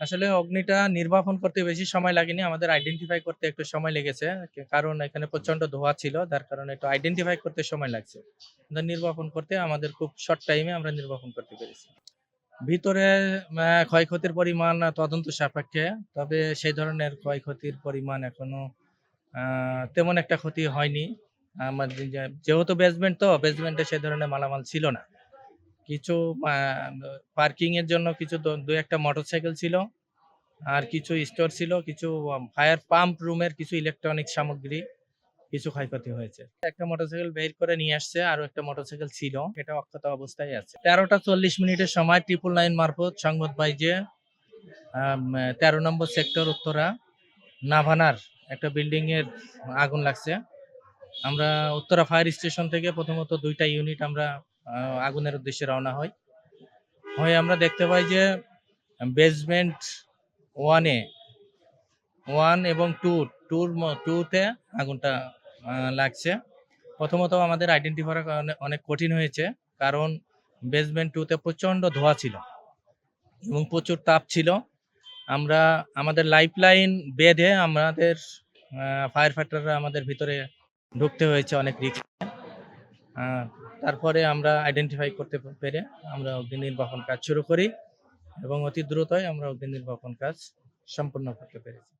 আসলে অগ্নিটা নির্বাপন করতে বেশি সময় লাগেনি, আমাদের আইডেন্টিফাই করতে একটু সময় লেগেছে কারণ এখানে প্রচণ্ড ধোঁয়া ছিল, যার কারণে একটু আইডেন্টিফাই করতে সময় লাগছে। নির্বাপন করতে আমাদের খুব শর্ট টাইমে আমরা নির্বাপন করতে পেরেছি। ভিতরে ক্ষয়ক্ষতির পরিমাণ তদন্ত সাপেক্ষে, তবে সেই ধরনের ক্ষয়ক্ষতির পরিমাণ এখনও তেমন একটা ক্ষতি হয়নি। আমার যেহেতু বেসমেন্ট তো বেসমেন্টে সেই ধরনের মালামাল ছিল না। কিছু পার্কিং এর জন্য কিছু দু- একটা মোটরসাইকেল ছিল আর কিছু স্টোর ছিল, কিছু ফায়ার পাম্প রুমের কিছু ইলেকট্রনিক সামগ্রী, কিছু ক্ষয়ক্ষতি হয়েছে। একটা মোটরসাইকেল বের করে নিয়ে আসছে আরও একটা মোটরসাইকেল ছিল, এটা অক্ষত অবস্থায় আছে। তেরোটা চল্লিশ মিনিটের সময় ট্রিপল নাইন মারফত সংবাদ পাই যে তেরো নম্বর সেক্টর উত্তরা, নাভানার একটা বিল্ডিং এর আগুন লাগছে। আমরা উত্তরা ফায়ার স্টেশন থেকে প্রথমত দুইটা ইউনিট আমরা আগুনের উদ্দেশ্যে রওনা হই হয়ে আমরা দেখতে পাই যে বেসমেন্ট ওয়ানে ওয়ান এবং টু টুর টুতে আগুনটা লাগছে। প্রথমত আমাদের আইডেন্টিফাই করা অনে- অনেক কঠিন হয়েছে, কারণ বেসমেন্ট টুতে প্রচণ্ড ধোঁয়া ছিল এবং প্রচুর তাপ ছিল। আমরা, আমাদের লাইফ লাইন বেঁধে আমাদের ফায়ার ফাইটাররা আমাদের ভিতরে ঢুকতে হয়েছে অনেক রিস্ক তারপরে আমরা আইডেন্টিফাই করতে পেরে আমরা অগ্নি নির্বাপন কাজ শুরু করি এবং অতি দ্রুতই আমরা অগ্নি নির্বাপন কাজ সম্পূর্ণ করতে পেরেছি।